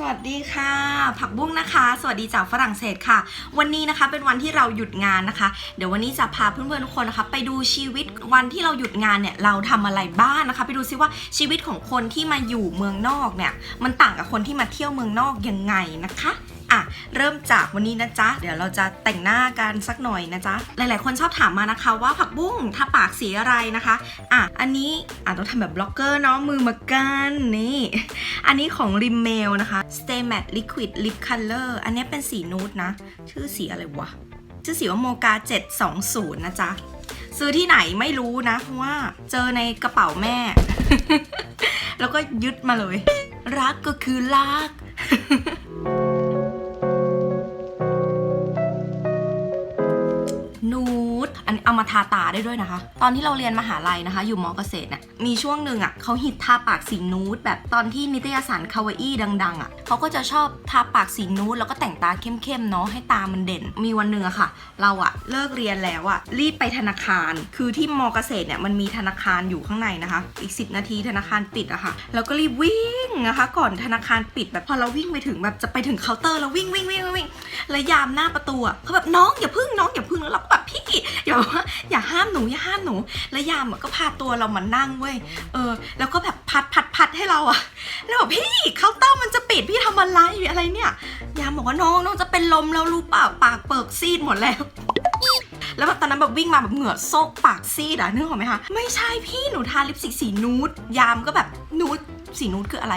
สวัสดีค่ะ ผักบุ้งนะคะ สวัสดีจากฝรั่งเศสค่ะ วันนี้นะคะเป็นวันที่เราหยุดงานนะคะ เดี๋ยววันนี้จะพาเพื่อนๆทุกคนนะคะ ไปดูชีวิตวันที่เราหยุดงานเนี่ยเราทำอะไรบ้างนะคะ ไปดูซิว่าชีวิตของคนที่มาอยู่เมืองนอกเนี่ยมันต่างกับคนที่มาเที่ยวเมืองนอกยังไงนะคะ อะเริ่มจากวันนี้นะจ๊ะ เดี๋ยวเราจะแต่งหน้ากันสักหน่อยนะจ๊ะ หลาย ๆ คนชอบถามมานะคะว่าผักบุ้งทาปากสีอะไรนะคะ อะอันนี้อะต้องทำแบบบล็อกเกอร์เนาะมือมากันนี่ อันนี้ของริมเมลนะคะ Stay Matte Liquid Lip Color อันนี้เป็นสีนูดนะ ชื่อสีอะไรวะ ชื่อสีว่าโมกา 720 นะจ๊ะ ซื้อที่ไหนไม่รู้นะ เพราะว่าเจอในกระเป๋าแม่ แล้วก็ยึดมาเลย รักก็คือรักาตาได้ด้วยนะคะ ตอนที่เราเรียนมหาลัยนะคะ อยู่มอเกษตรเนี่ยมีช่วงหนึ่งอะเขาฮิตทาปากสีนูดแบบตอนที่นิตยสารคาวาอี้ดังๆอะเขาก็จะชอบทาปากสีนูดแล้วก็แต่งตาเข้มๆเนาะให้ตามันเด่น มีวันหนึ่งอะค่ะ เราอะเลิกเรียนแล้วอะรีบไปธนาคาร คือที่มอเกษตรเนี่ยมันมีธนาคารอยู่ข้างในนะคะ อีก 10 นาทีธนาคารปิดอะค่ะแล้วก็รีบวิ่งนะคะ ก่อนธนาคารปิดแบบพอเราวิ่งไปถึงแบบจะไปถึงเคาน์เตอร์แล้ววิ่งวิ่งวิ่งวิ่งแล้วยามหน้าประตูอะเขาแบบน้องอย่าพึ่งน้องอย่าพึ่งแล้วเราก็แบบ อย่าแบบว่าอย่าห้ามหนูอย่าห้ามหนู แล้วยามก็พาตัวเรามานั่งเว้ยเออ แล้วก็แบบพัดพัดพัดให้เราอะแล้วบอกพี่เคาน์เตอร์มันจะปิดพี่ทำอะไรอะไรเนี่ย ยามบอกว่าน้องน้องจะเป็นลมแล้วรู้เปล่าปากเปิกซีดหมดแล้ว แล้วแบบตอนนั้นแบบวิ่งมาแบบเหงื่อโซกปากซีดอะนึกออกไหมคะ ไม่ใช่พี่หนูทาลิปสติกสีนูดยามก็แบบนูดสีนูดคืออะไร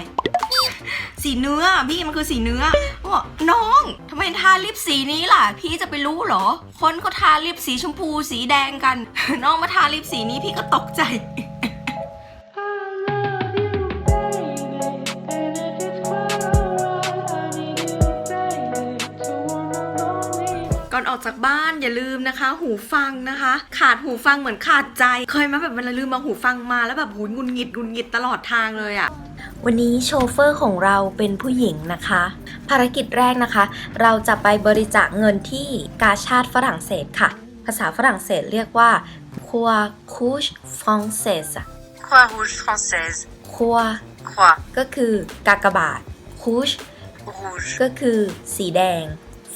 สีเนื้อพี่มันคือสีเนื้อบอกน้องทำไมทาลิปสีนี้ล่ะ พี่จะไปรู้เหรอ คนก็ทาลิปสีชมพูสีแดงกัน น้องมาทาลิปสีนี้พี่ก็ตกใจ จากบ้านอย่าลืมนะคะ หูฟังนะคะ ขาดหูฟังเหมือนขาดใจ เคยไหมาแบบเวลาลืมมาหูฟังมาแล้วแบบหูงุนงิดงุนงิดตลอดทางเลยอะวันนี้โชเฟอร์ของเราเป็นผู้หญิงนะคะ ภารกิจแรกนะคะ เราจะไปบริจาคเงินที่กาชาติฝรั่งเศสค่ะ ภาษาฝรั่งเศสเรียกว่า Croix Rouge Française Croix Rouge Française. Croix Croix ก็คือกากบาท Rouge Rouge ก็คือสีแดง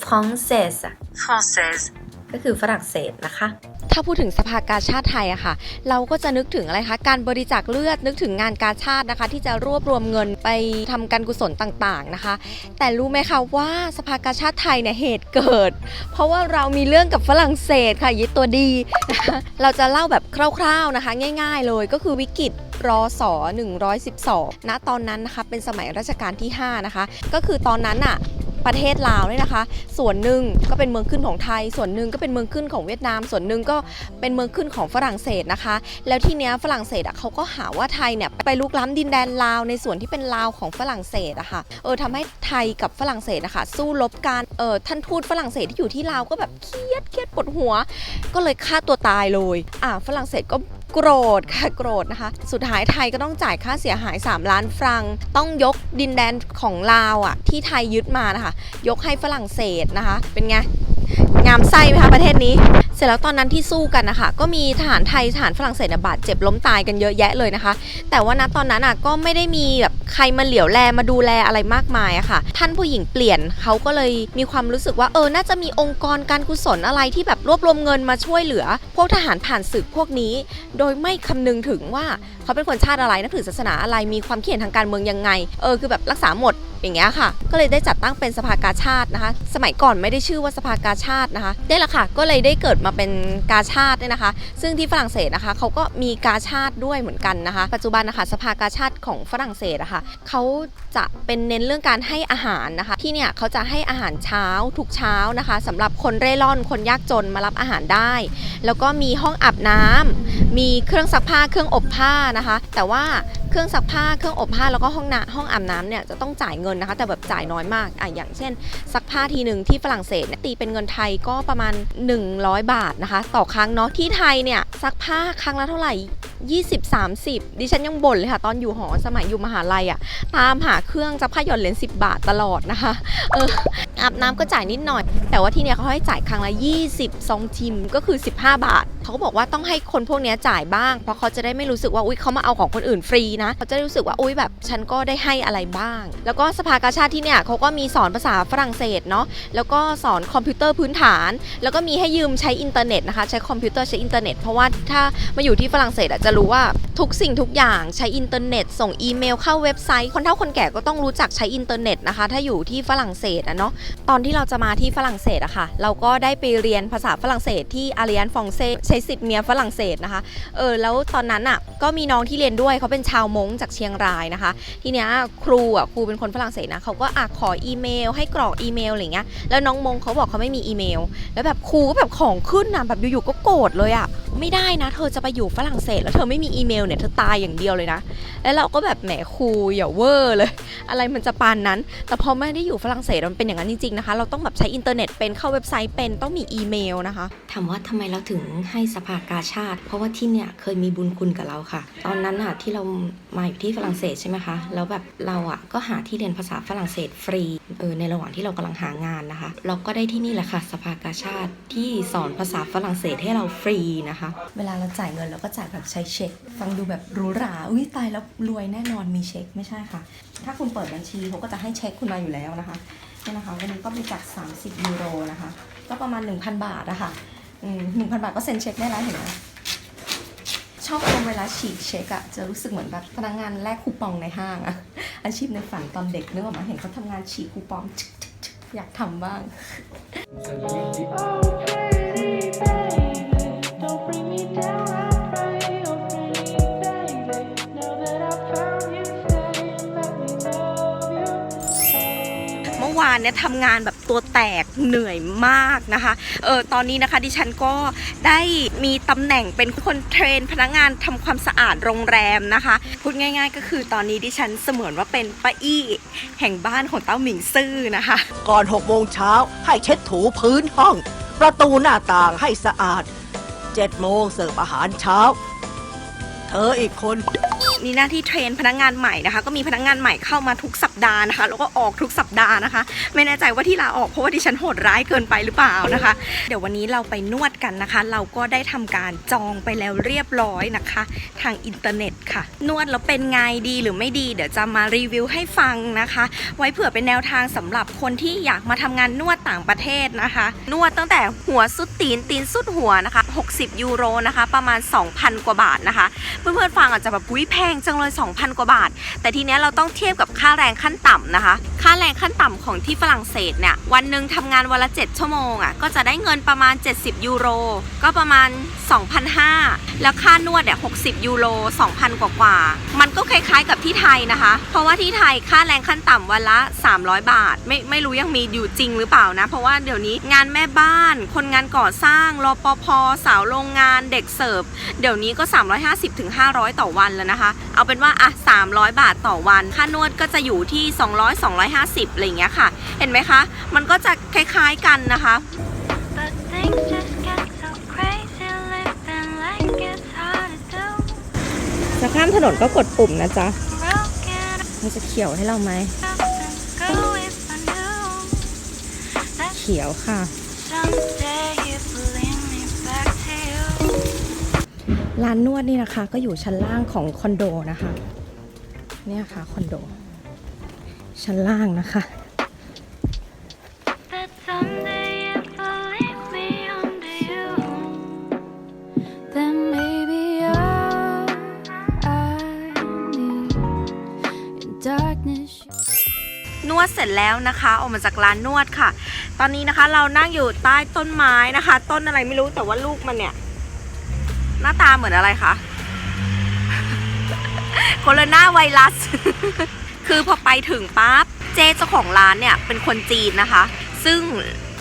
Française Française. ก็คือฝรั่งเศสนะคะ ถ้าพูดถึงสภากาชาติไทยอะค่ะ เราก็จะนึกถึงอะไรคะ การบริจาคเลือด นึกถึงงานกาชาตินะคะ ที่จะรวบรวมเงินไปทำการกุศลต่างๆนะคะ แต่รู้ไหมคะว่าสภากาชาติไทยเนี่ยเหตุเกิด เพราะว่าเรามีเรื่องกับฝรั่งเศสค่ะยิดตัวดีนะคะเราจะเล่าแบบคร่าวๆนะคะ ง่าย ๆ เลยก็คือวิกฤตรอสอ112 ณ ตอนนั้นนะคะ เป็นสมัยรัชกาลที่ 5 นะคะ ก็คือตอนนั้นอะ ประเทศลาวเนี่ยนะคะ ส่วนหนึ่งก็เป็นเมืองขึ้นของไทย ส่วนหนึ่งก็เป็นเมืองขึ้นของเวียดนาม ส่วนหนึ่งก็เป็นเมืองขึ้นของฝรั่งเศสนะคะ แล้วที่เนี้ยฝรั่งเศสอะเขาก็หาว่าไทยเนี่ยไปลุกล้ำดินแดนลาวในส่วนที่เป็นลาวของฝรั่งเศสอะค่ะเออทำให้ไทยกับฝรั่งเศสนะคะสู้รบกันเออท่านทูตฝรั่งเศสที่อยู่ที่ลาวก็แบบเครียดเครียดปวดหัว ก็เลยฆ่าตัวตายเลยอ่าฝรั่งเศสก็ โกรธค่ะโกรธนะคะ สุดท้ายไทยก็ต้องจ่ายค่าเสียหาย 3 ล้านฟรัง ต้องยกดินแดนของลาวอะที่ไทยยึดมานะคะ ยกให้ฝรั่งเศสนะคะ เป็นไง งามไส้ไหมคะประเทศนี้ เสร็จแล้วตอนนั้นที่สู้กันนะคะก็มีทหารไทยทหารฝรั่งเศสบาดเจ็บล้มตายกันเยอะแยะเลยนะคะ แต่ว่าณตอนนั้นอะก็ไม่ได้มีแบบใครมาเหลียวแลมาดูแลอะไรมากมายอะค่ะ ท่านผู้หญิงเปลี่ยนเขาก็เลยมีความรู้สึกว่าเออน่าจะมีองค์กรการกุศลอะไรที่แบบรวบรวมเงินมาช่วยเหลือ พวกทหารผ่านศึกพวกนี้ โดยไม่คำนึงถึงว่าเขาเป็นคนชาติอะไรนับถือศาสนาอะไรมีความคิดเห็นทางการเมืองยังไง เออคือแบบรักษาหมด อย่างเงี้ยค่ะ ก็เลยได้จัดตั้งเป็นสภากาชาตินะคะ สมัยก่อนไม่ได้ชื่อว่าสภากาชาตินะคะได้ละค่ะ ก็เลยได้เกิดมาเป็นกาชาติเนี่ยนะคะ ซึ่งที่ฝรั่งเศสนะคะเขาก็มีกาชาติด้วยเหมือนกันนะคะ ปัจจุบันนะคะสภากาชาติของฝรั่งเศสนะคะเขาจะเป็นเน้นเรื่องการให้อาหารนะคะ ที่เนี่ยเขาจะให้อาหารเช้าทุกเช้านะคะสำหรับคนเร่ร่อนคนยากจนมารับอาหารได้ แล้วก็มีห้องอาบน้ำมีเครื่องซักผ้าเครื่องอบผ้านะคะ แต่ว่า เครื่องซักผ้าเครื่องอบผ้าแล้วก็ห้องน้ำห้องอาบน้ำเนี่ยจะต้องจ่ายเงินนะคะ แต่แบบจ่ายน้อยมากอะอย่างเช่น ซักผ้าทีหนึ่งที่ฝรั่งเศสเนี่ยตีเป็นเงินไทยก็ประมาณ 100 บาทนะคะ ต่อครั้งเนาะที่ไทยเนี่ยซักผ้าครั้งละเท่าไหร่ 20 30 ดิฉันยังบ่นเลยค่ะ ตอนอยู่หอสมัยอยู่มหาลัยอะตามหาเครื่องซักผ้าหยอดเหรียญ10 บาทตลอดนะคะเอออาบน้ำก็จ่ายนิดหน่อย แต่ว่าที่เนี่ยเขาให้จ่ายครั้งละ 20 ซองทิมก็คือ 15 บาท เขาก็บอกว่าต้องให้คนพวกเนี้ยจ่ายบ้าง เพราะเขาจะได้ไม่รู้สึกว่า อุ๊ยเขามาเอาของคนอื่นฟรีนะ เขาจะรู้สึกว่า อุ๊ยแบบฉันก็ได้ให้อะไรบ้าง แล้วก็สภากาชาติที่เนี่ยเขาก็มีสอนภาษาฝรั่งเศสเนาะ แล้วก็สอนคอมพิวเตอร์พื้นฐาน แล้วก็มีให้ยืมใช้อินเทอร์เน็ตนะคะ ใช้คอมพิวเตอร์ใช้อินเทอร์เน็ต เพราะว่าถ้ามาอยู่ที่ฝรั่งเศสอะจะรู้ว่าทุกสิ่งทุกอย่างใช้อินเทอร์เน็ต ส่งอีเมลเข้าเว็บไซต์ คนเฒ่าคนแก่ก็ต้องรู้จักใช้อินเทอร์เน็ตนะคะ ถ้าอยู่ที่ฝรั่งเศสอะเนาะตอนที่เราจะมาที่ฝรั่งเศสอะค่ะ เราก็ได้ไปเรียนภาษาฝรั่งเศสที่อาริอันฟองเซใช้สิทธิ์เมียฝรั่งเศสนะคะเออแล้วตอนนั้นอะก็มีน้องที่เรียนด้วยเขาเป็นชาวมงจากเชียงรายนะคะ ทีเนี้ยครูอะครูเป็นคนฝรั่งเศสนะเขาก็อะขออีเมล ให้กรอกอีเมลอะไรเงี้ยแล้วน้องมงเขาบอกเขาไม่มีอีเมล แล้วแบบครูก็แบบของขึ้นนะแบบอยู่ๆก็โกรธเลยอะไม่ได้นะ เธอจะไปอยู่ฝรั่งเศสแล้วเธอไม่มีอีเมลเนี่ยเธอตายอย่างเดียวเลยนะ แล้วเราก็แบบแหมครูอย่าเวอร์เลย อะไรมันจะปานนั้น แต่พอไม่ได้อยู่ฝรั่งเศสมันเป็นอย่างนั้นจริงๆนะคะ เราต้องแบบใช้อินเทอร์เน็ตเป็นเข้าเว็บไซต์เป็นต้องมีอีเมลนะคะถามว่าทำไมเราถึงให้สภากาชาติ เพราะว่าที่เนี่ยเคยมีบุญคุณกับเราค่ะ ตอนนั้นอะที่เรามาอยู่ที่ฝรั่งเศสใช่ไหมคะแล้วแบบเราอะก็หาที่เรียนภาษาฝรั่งเศสฟรีเออในระหว่างที่เรากำลังหางานนะคะ เราก็ได้ที่นี่แหละค่ะสภากาชาติที่สอนภาษาฝรั่งเศสให้เราฟรีนะคะ เวลาเราจ่ายเงินเราก็จ่ายแบบใช้เช็ค ฟังดูแบบหรูหราอุ้ยตายแล้วรวยแน่นอนมีเช็คไม่ใช่ค่ะ ถ้าคุณเปิดบัญชีเขาก็จะให้เช็คคุณมาอยู่แล้วนะคะเนี่ยนะคะวันนี้ก็บริจาค30 ยูโรนะคะ ก็ประมาณ 1,000 บาทอะคะหนึ่งพันบาทก็เซ็นเช็คได้แล้วเห็นไหมชอบตรงเวลาฉีกเช็คอะจะรู้สึกเหมือนแบบพนักงานแลกคูปองในห้างอะอาชีพในฝันตอนเด็กนึกออกมาเห็นเขาทำงานฉีกคูปองอยากทำบ้าง เมื่อวานเนี่ยทำงานแบบตัวแตกเหนื่อยมากนะคะ เออตอนนี้นะคะดิฉันก็ได้มีตำแหน่งเป็นคนเทรนพนักงานทำความสะอาดโรงแรมนะคะ พูดง่าย ๆ ก็คือตอนนี้ดิฉันเสมือนว่าเป็นป้าอี้แห่งบ้านของเต้าหมิงซื่อนะคะ ก่อนหกโมงเช้าให้เช็ดถูพื้นห้อง ประตูหน้าต่างให้สะอาดเจ็ดโมงเสิร์ฟอาหารเช้า เธออีกคน มีหน้าที่เทรนพนักงานใหม่นะคะ ก็มีพนักงานใหม่เข้ามาทุกสัปดาห์นะคะ แล้วก็ออกทุกสัปดาห์นะคะ ไม่แน่ใจว่าที่ลาออกเพราะว่าดิฉันโหดร้ายเกินไปหรือเปล่านะคะ เดี๋ยววันนี้เราไปนวดกันนะคะ เราก็ได้ทำการจองไปแล้วเรียบร้อยนะคะ ทางอินเทอร์เน็ตค่ะ นวดแล้วเป็นไงดีหรือไม่ดี เดี๋ยวจะมารีวิวให้ฟังนะคะ ไว้เผื่อเป็นแนวทางสำหรับคนที่อยากมาทำงานนวดต่างประเทศนะคะ นวดตั้งแต่หัวสุดตีนตีนสุดหัวนะคะ 60 ยูโรนะคะ ประมาณ 2,000 กว่าบาทนะคะ เพื่อนๆฟังอาจจะแบบอุ้ยแพงจังเลย2,000 กว่าบาท แต่ทีเนี้ยเราต้องเทียบกับค่าแรงขั้นต่ำนะคะ ค่าแรงขั้นต่ำของที่ฝรั่งเศสเนี่ยวันหนึ่งทำงานวันละ 7 ชั่วโมงอะก็จะได้เงินประมาณ 70 ยูโร ก็ประมาณ 2,500 แล้วค่านวดเนี่ย60 ยูโร 2,000 กว่ากว่า มันก็คล้ายๆกับที่ไทยนะคะ เพราะว่าที่ไทยค่าแรงขั้นต่ำวันละ 300 บาท ไม่ไม่รู้ยังมีอยู่จริงหรือเปล่านะ เพราะว่าเดี๋ยวนี้งานแม่บ้าน คนงานก่อสร้างรปภสาวโรงงานเด็กเสิร์ฟเดี๋ยวนี้ก็ 350ถึง500 ต่อวันแล้วนะคะเอาเป็นว่าอะ300 บาทต่อวัน ค่านวดก็จะอยู่ที่ 200 250อะไรอย่างเงี้ยค่ะ เห็นไหมคะ มันก็จะคล้ายๆกันนะคะ But things just get so crazy, living like it's hard to do. จะข้ามถนนก็กดปุ่มนะจ๊ะ Broken มันจะเขียวให้เราไหม up and go if I knew that เขียวค่ะ ร้านนวดนี่นะคะ ก็อยู่ชั้นล่างของคอนโดนะคะเนี่ยค่ะคอนโด ชั้นล่างนะคะ That someday if I leave me under you, then maybe all I need in darkness. นวดเสร็จแล้วนะคะออกมาจากร้านนวดค่ะ ตอนนี้นะคะเรานั่งอยู่ใต้ต้นไม้นะคะ ต้นอะไรไม่รู้แต่ว่าลูกมันเนี่ยห น้าตาเหมือนอะไรคะ โคโรนาไวรัส คือพอไปถึงปั๊บ เจเจ้าของร้านเนี่ยเป็นคนจีนนะคะ ซึ่ง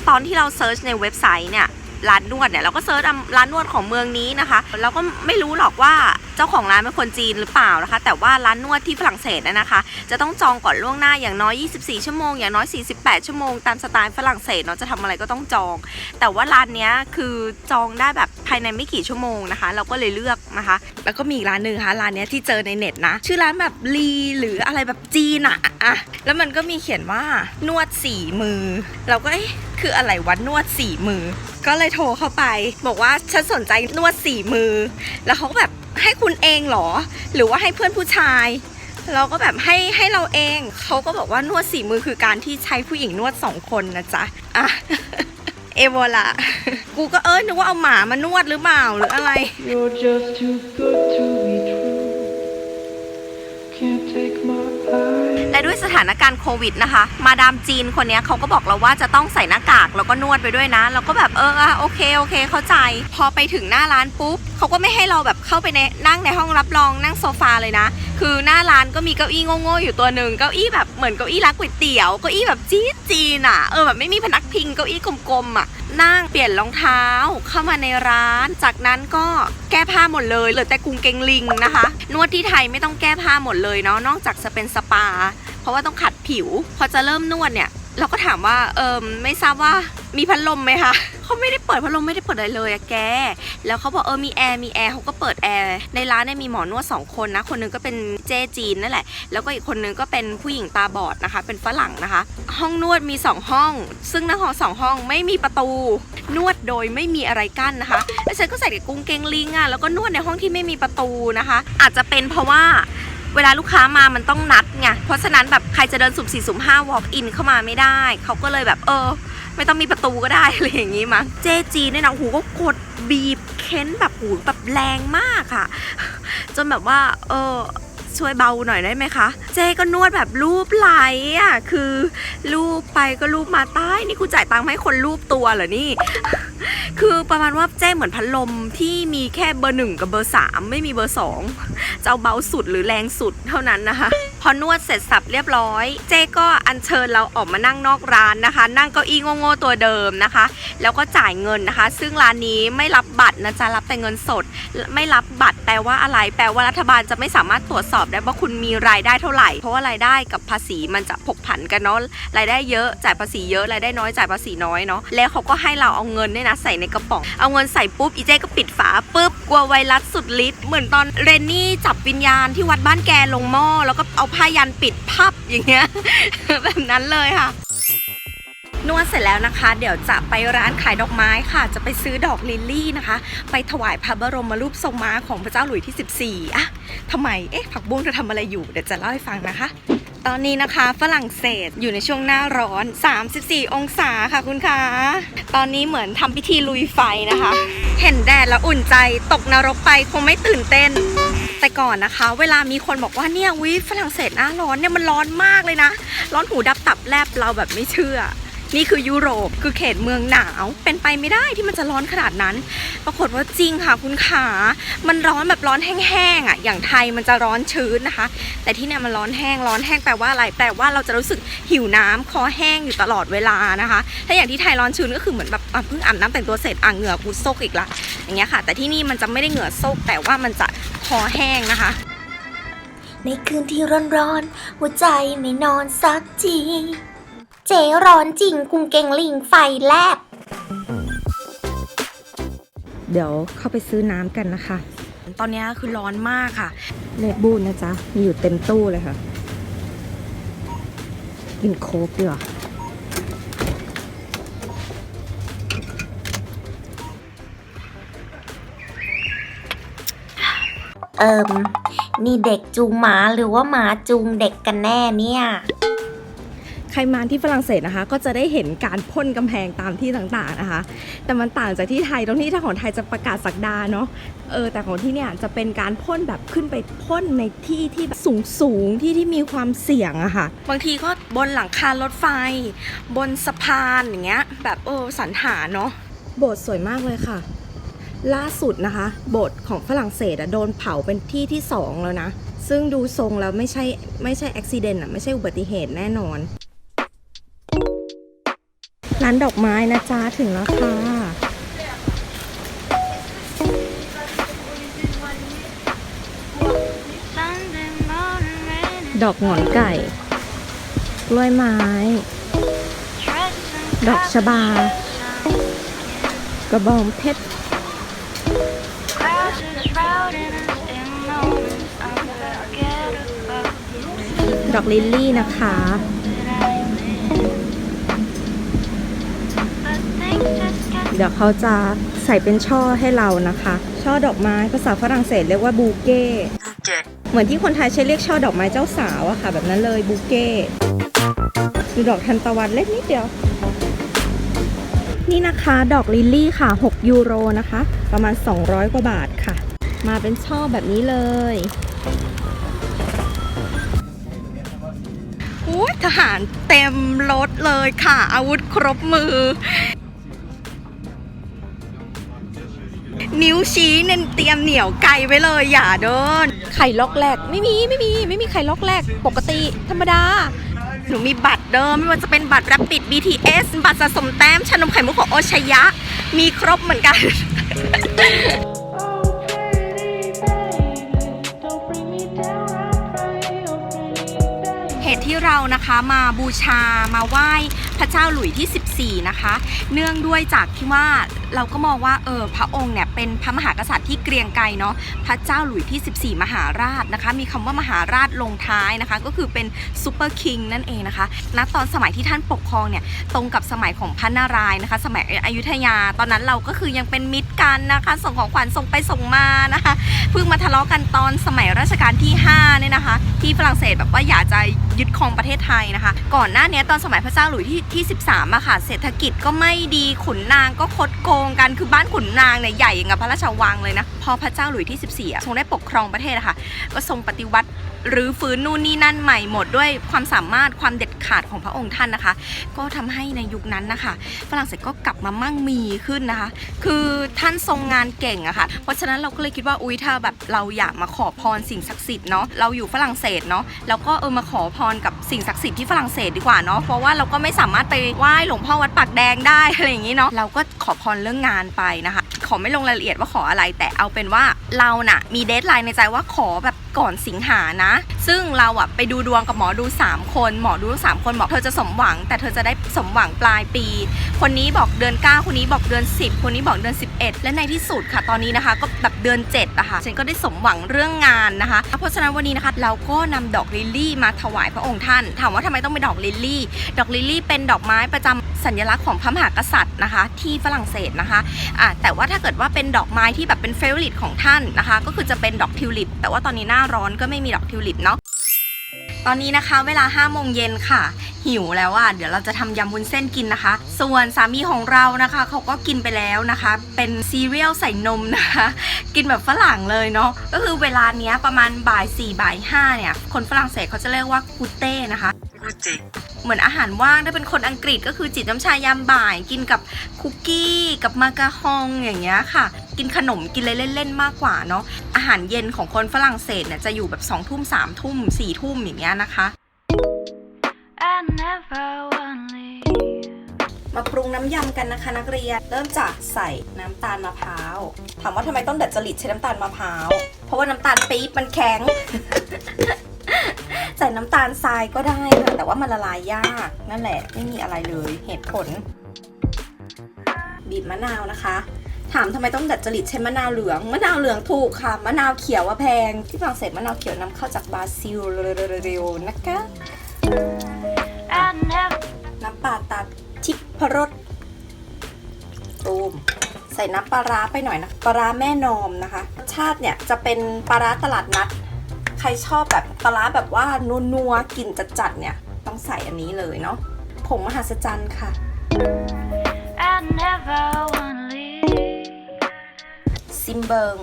ตอนที่เราเซิร์ชในเว็บไซต์เนี่ย ร้านนวดเนี่ยเราก็เซิร์ชร้านนวดของเมืองนี้นะคะ เราก็ไม่รู้หรอกว่าเจ้าของร้านเป็นคนจีนหรือเปล่านะคะ แต่ว่าร้านนวดที่ฝรั่งเศสนะคะ จะต้องจองก่อนล่วงหน้าอย่างน้อย 24 ชั่วโมงอย่างน้อย 48 ชั่วโมงตามสไตล์ฝรั่งเศสเนาะจะทำอะไรก็ต้องจอง แต่ว่าร้านเนี้ยคือจองได้แบบภายในไม่กี่ชั่วโมงนะคะ เราก็เลยเลือกนะคะ แล้วก็มีอีกร้านหนึ่งค่ะร้านเนี้ยที่เจอในเน็ตนะ ชื่อร้านแบบลีหรืออะไรแบบจีนอะอะแล้วมันก็มีเขียนว่านวดสี่มือ เราก็เอ๊ะคืออะไรวะนวดสี่มือ ก็เลยโทรเข้าไป บอกว่าฉันสนใจนวดสี่มือ แล้วเขาก็แบบให้คุณเองเหรอ หรือว่าให้เพื่อนผู้ชาย เราก็แบบให้ให้เราเองเขาก็บอกว่านวดสี่มือคือการที่ใช้ผู้หญิงนวดสองคนนะจ๊ะอะเอโวละกูก็เออนึกว่าเอาหมามานวดหรือเปล่าหรืออะไร You're just too good านการณ์โควิดนะคะ มาดามจีนคนนี้เขาก็บอกเราว่าจะต้องใส่หน้ากากแล้วก็นวดไปด้วยนะเราก็แบบเออโอเคโอเคเข้าใจ พอไปถึงหน้าร้านปุ๊บเขาก็ไม่ให้เราแบบเข้าไปในนั่งในห้องรับรองนั่งโซฟาเลยนะ คือหน้าร้านก็มีเก้าอี้โง่ๆอยู่ตัวหนึ่งเก้าอี้แบบเหมือนเก้าอี้ร้านก๋วยเตี๋ยวเก้าอี้แบบจีนจีนอะเออแบบไม่มีพนักพิงเก้าอี้กลมๆอะนั่งเปลี่ยนรองเท้าเข้ามาในร้าน จากนั้นก็แก้ผ้าหมดเลยเหลือแต่กรุงเกงลิงนะคะ นวดที่ไทยไม่ต้องแก้ผ้าหมดเลยเนาะนอกจากจะเป็นสปา เพราะว่าต้องขัดผิว พอจะเริ่มนวดเนี่ย เราก็ถามว่าเอิมไม่ทราบว่ามีพัดลมไหมคะเขาไม่ได้เปิดพัดลมไม่ได้เปิดอะไรเลยอะแก แล้วเขาบอกเออมีแอร์มีแอร์เขาก็เปิดแอร์ในร้านเนี่ยมีหมอนวดสองคนนะ คนหนึงก็เป็นเจจีนนั่นแหละ แล้วก็อีกคนนึงก็เป็นผู้หญิงตาบอดนะคะ เป็นฝรั่งนะคะ ห้องนวดมีสองห้อง ซึ่งในห้องสองห้องไม่มีประตู นวดโดยไม่มีอะไรกั้นนะคะแล้วฉันก็ใส่กรุงเกงลิงอะแล้วก็นวดในห้องที่ไม่มีประตูนะคะ อาจจะเป็นเพราะว่า เวลาลูกค้ามามันต้องนัดไงเพราะฉะนั้นแบบใครจะเดินสุ่มสี่สุ่มห้า walk in เข้ามาไม่ได้ เขาก็เลยแบบเออ ไม่ต้องมีประตูก็ได้อะไรอย่างงี้มั้งเจจีเนี่ยนะหูก็กดบีบเค้นแบบหูแบบแรงมากค่ะ จนแบบว่า เออช่วยเบาหน่อยได้ไหมคะ เจก็นวดแบบรูปไหลอะ คือรูปไปก็รูปมาใต้ นี่กูจ่ายตังค์ให้คนรูปตัวเหรอนี่ คือประมาณว่าแจ้เหมือนพัดลมที่มีแค่เบอร์หนึ่งกับเบอร์สามไม่มีเบอร์สองจะเอาเบาสุดหรือแรงสุดเท่านั้นนะคะ พอนวดเสร็จสับเรียบร้อย เจ้ก็อัญเชิญเราออกมานั่งนอกร้านนะคะ นั่งเก้าอี้โง่ๆตัวเดิมนะคะ แล้วก็จ่ายเงินนะคะ ซึ่งร้านนี้ไม่รับบัตรนะจ๊ะรับแต่เงินสด ไม่รับบัตรแปลว่าอะไร แปลว่ารัฐบาลจะไม่สามารถตรวจสอบได้ว่าคุณมีรายได้เท่าไหร่ เพราะว่ารายได้กับภาษีมันจะผกผันกันเนาะรายได้เยอะจ่ายภาษีเยอะรายได้น้อยจ่ายภาษีน้อยเนาะแล้วเขาก็ให้เราเอาเงินเนี่ยนะใส่ในกระป๋องเอาเงินใส่ปุ๊บอีเจ๊ก็ปิดฝาปุ๊บกลัวไวรัสสุดฤทธิ์เหมือนตอนเรนนี่จับวิญญาณที่วัดบ้านแกลงหม้อแล้วก็เอาผ้ายันปิดพับอย่างเงี้ย แบบนั้นเลยค่ะ นวดเสร็จแล้วนะคะ เดี๋ยวจะไปร้านขายดอกไม้ค่ะ จะไปซื้อดอกลิลลี่นะคะ ไปถวายพระบรมรูปทรงม้าของพระเจ้าหลุยที่ 14อะทำไม เอ๊ะ ผักบุ้งเธอทำอะไรอยู่ เดี๋ยวจะเล่าให้ฟังนะคะตอนนี้นะคะฝรั่งเศสอยู่ในช่วงหน้าร้อน 34 องศาค่ะคุณคะ ตอนนี้เหมือนทำพิธีลุยไฟนะคะ เห็นแดดแล้วอุ่นใจ ตกนรกไปคงไม่ตื่นเต้น แต่ก่อนนะคะ เวลามีคนบอกว่าเนี่ยวิฝรั่งเศสหน้าร้อนเนี่ยมันร้อนมากเลยนะ ร้อนหูดับตับแลบเราแบบไม่เชื่อ นี่คือยุโรปคือเขตเมืองหนาว เป็นไปไม่ได้ที่มันจะร้อนขนาดนั้น ปรากฏว่าจริงค่ะคุณขา มันร้อนแบบร้อนแห้งๆอะ อย่างไทยมันจะร้อนชื้นนะคะ แต่ที่เนี่ยมันร้อนแห้งร้อนแห้งแปลว่าอะไร แปลว่าเราจะรู้สึกหิวน้ำคอแห้งอยู่ตลอดเวลานะคะ ถ้าอย่างที่ไทยร้อนชื้นก็คือเหมือนแบบอะเพิ่งอาบน้ำแต่งตัวเสร็จอะเหงื่อกูซกอีกละอย่างเงี้ยค่ะ แต่ที่นี่มันจะไม่ได้เหงื่อซกแต่ว่ามันจะ คอแห้งนะคะ ในคืนที่ร้อนๆ หัวใจไม่นอนสักที เจร้อนจริงกุงเกงลิงไฟแลบ เดี๋ยวเข้าไปซื้อน้ำกันนะคะ ตอนเนี้ยคือร้อนมากค่ะเลดบูนนะจ๊ะ มีอยู่เต็มตู้เลยค่ะ กินโค้กดีกว่า เอิมนี่เด็กจูงหมาหรือว่าหมาจูงเด็กกันแน่เนี่ย ใครมาที่ฝรั่งเศสนะคะ ก็จะได้เห็นการพ่นกำแพงตามที่ต่างๆนะคะ แต่มันต่างจากที่ไทยตรงที่ถ้าของไทยจะประกาศสักดาเนาะเออแต่ของที่เนี่ยจะเป็นการพ่นแบบขึ้นไปพ่นในที่ที่สูงสูงๆที่ที่มีความเสี่ยงอะค่ะ บางทีก็บนหลังคารถไฟ บนสะพานอย่างเงี้ยแบบเออสรรหาเนาะโบสถ์สวยมากเลยค่ะ ล่าสุดนะคะโบสถ์ของฝรั่งเศสโดนเผาเป็นที่ที่สองแล้วนะ ซึ่งดูทรงแล้วไม่ใช่ไม่ใช่อุบิเหตุอะไม่ใช่อุบัติเหตุแน่นอน ร้านดอกไม้นะจ๊ะถึงแล้วค่ะ ดอกหงอนไก่ กล้วยไม้ ดอกชบากระบองเพชร ดอกลิลลี่นะคะ เดี๋ยวเขาจะใส่เป็นช่อให้เรานะคะ ช่อดอกไม้ภาษาฝรั่งเศสเรียกว่าบูเก้เหมือนที่คนไทยใช้เรียกช่อดอกไม้เจ้าสาวอะค่ะ แบบนั้นเลยบูเก้ดูดอกทันตะวันเล็กนิดเดียว นี่นะคะดอกลิลลี่ค่ะ 6 ยูโรนะคะ ประมาณ 200 กว่าบาทค่ะ มาเป็นช่อแบบนี้เลย ทหารเต็มรถเลยค่ะ อาวุธครบมือ นิ้วชี้เน้นเตรียมเหนียวไกลไว้เลยอย่าเดิน ไข่ล็อกแรกไม่มีไม่มี ไม่มีไข่ล็อกแรกปกติธรรมดาหนูมีบัตรเดิมไม่ว่าจะเป็นบัตรรับปิด BTS บัตรสะสมแต้มชานมไข่มุกของโอชยะ มีครบเหมือนกัน ที่เรานะคะมาบูชามาไหว้พระเจ้าหลุยที่4 นะคะ เนื่องด้วยจากที่ว่าเราก็มองว่าเออพระองค์เนี่ยเป็นพระมหากษัตริย์ที่เกรียงไกรเนาะพระเจ้าหลุยที่ 14 มหาราชนะคะ มีคำว่ามหาราชลงท้ายนะคะ ก็คือเป็นซูเปอร์คิงนั่นเองนะคะณตอนสมัยที่ท่านปกครองเนี่ยตรงกับสมัยของพระนารายณ์นะคะ สมัยอยุธยา ตอนนั้นเราก็คือยังเป็นมิตรกันนะคะ ส่งของขวัญส่งไปส่งมานะคะเพิ่งมาทะเลาะกันตอนสมัยรัชกาลที่5เนี่ยนะคะ ที่ฝรั่งเศสแบบว่าอยากจะยึดครองประเทศไทยนะคะ ก่อนหน้านี้ตอนสมัยพระเจ้าหลุยที่ที่ 13อะค่ะเศรษฐกิจก็ไม่ดีขุนนางก็คดโกงกันคือบ้านขุนนางเนี่ยใหญ่อย่างกับพระราชวังเลยนะพอพระเจ้าหลุยที่ 14อะทรงได้ปกครองประเทศอะค่ะก็ทรงปฏิวัติ หรือฟื้นนู่นนี่นั่นใหม่หมดด้วยความสามารถความเด็ดขาดของพระองค์ท่านนะคะ ก็ทำให้ในยุคนั้นนะคะ ฝรั่งเศสก็กลับมามั่งมีขึ้นนะคะ คือท่านทรงงานเก่งอะค่ะ เพราะฉะนั้นเราก็เลยคิดว่าอุ้ยถ้าแบบเราอยากมาขอพรสิ่งศักดิ์สิทธิ์เนาะเราอยู่ฝรั่งเศสเนาะแล้วก็เออมาขอพรกับสิ่งศักดิ์สิทธิ์ที่ฝรั่งเศสดีกว่าเนาะเพราะว่าเราก็ไม่สามารถไปไหว้หลวงพ่อวัดปากแดงได้อะไรอย่างนี้เนาะเราก็ขอพรเรื่องงานไปนะคะ ขอไม่ลงรายละเอียดว่าขออะไรแต่เอาเป็นว่า เราน่ะมีเดทไลน์ในใจว่าขอแบบก่อนสิงหานะ ซึ่งเราอะไปดูดวงกับหมอดู 3 คน หมอดูสามคนบอกเธอจะสมหวัง แต่เธอจะได้สมหวังปลายปี คนนี้บอกเดือน 9 คนนี้บอกเดือน 10 คนนี้บอกเดือน 11 และในที่สุดค่ะ ตอนนี้นะคะ ก็แบบเดือน7อะค่ะฉันก็ได้สมหวังเรื่องงานนะคะ เพราะฉะนั้นวันนี้นะคะเราก็นำดอกลิลลี่มาถวายพระองค์ท่าน ถามว่าทำไมต้องเป็นดอกลิลลี่ ดอกลิลลี่เป็นดอกไม้ประจำ สัญลักษณ์ของพระมหากษัตริย์นะคะ ที่ฝรั่งเศสนะคะอะแต่ว่าถ้าเกิดว่าเป็นดอกไม้ที่แบบเป็นเฟเวอริตของท่านนะคะ ก็คือจะเป็นดอกทิวลิป แต่ว่าตอนนี้หน้าร้อนก็ไม่มีดอกทิวลิปเนาะตอนนี้นะคะเวลา5โมงเย็นค่ะ หิวแล้วอะเดี๋ยวเราจะทำยำวุ้นเส้นกินนะคะ ส่วนสามีของเรานะคะเขาก็กินไปแล้วนะคะ เป็นซีเรียลใส่นมนะคะ กินแบบฝรั่งเลยเนาะก็คือเวลาเนี้ยประมาณบ่าย4บ่าย5เนี่ย คนฝรั่งเศสเขาจะเรียกว่ากูเต้นะคะ goûter, เหมือนอาหารว่างถ้าเป็นคนอังกฤษก็คือจิบน้ำชายามบ่าย กินกับคุกกี้กับมากาฮองอย่างเงี้ยค่ะ กินขนมกินอะไรเล่นๆมากกว่าเนาะอาหารเย็นของคนฝรั่งเศสเนี่ยจะอยู่แบบ2องทุ่มสามทุ่มสี่ทุ่มอย่างเงี้ยนะคะ I never wanna leave. มาปรุงน้ำยำกันนะคะนักเรียน เริ่มจากใส่น้ำตาลมะพร้าวถามว่าทำไมต้องดัดจริตใช้น้ำตาลมะพร้าวเพราะว่าน้ำตาลปี๊บมันแข็ง ใส่น้ำตาลทรายก็ได้ค่ะแต่ว่ามันละลายยากนั่นแหละไม่มีอะไรเลยเหตุผล บีบมะนาวนะคะ ถามทำไมต้องดัดจริตใช้มะนาวเหลืองมะนาวเหลืองถูกค่ะมะนาวเขียวว่าแพง ที่ฝรั่งเศสมะนาวเขียวนำเข้าจากบราซิลเร็วๆนะคะน้ำปลาตัดทิพรสตูมใส่น้ำปลาร้าไปหน่อยนะปลาร้าแม่นอมนะคะรสชาติเนี่ยจะเป็นปลาร้าตลาดนัด รชอบแบบปลาร้าแบบว่านัวๆกลิ่นจัดๆเนี่ยต้องใส่อันนี้เลยเนาะผงมหัศจรรย์ค่ะ I never wanna leave. ซิมเบิง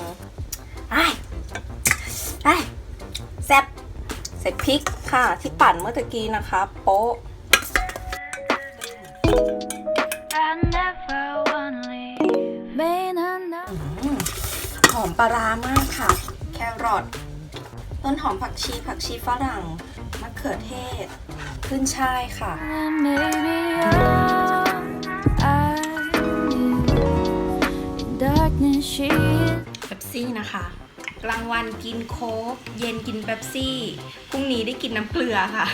ไอ้ไอ้แซ่บใส่พริกค่ะ ที่ปั่นเมื่อตะกี้นะคะ โป๊ะ I never wanna leave. Main and อืมหอมปลาร้ามากค่ะ แครอท ต้นหอมผักชีผักชีฝรั่งมะเขือเทศ ขึ้นช่ายค่ะ And maybe all I knew in darkness she is. เบปซี่นะคะ กลางวันกินโค้กเย็นกินเป๊ปซี่พรุ่งนี้ได้กินน้ำเกลือค่ะ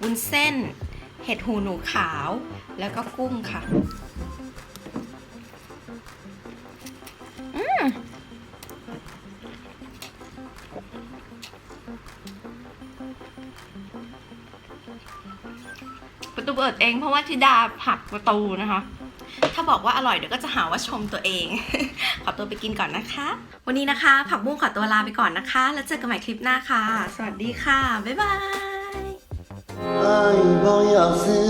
วุ้นเส้น เห็ดหูหนูขาว แล้วก็กุ้งค่ะ เปิดเองเพราะว่าธิดาผักประตูนะคะ ถ้าบอกว่าอร่อยเดี๋ยวก็จะหาว่าชมตัวเอง ขอตัวไปกินก่อนนะคะ วันนี้นะคะ ผักบุ้งขอตัวลาไปก่อนนะคะ แล้วเจอกันใหม่คลิปหน้าค่ะ สวัสดีค่ะ บ๊ายบายไอ้บอกอยากซื้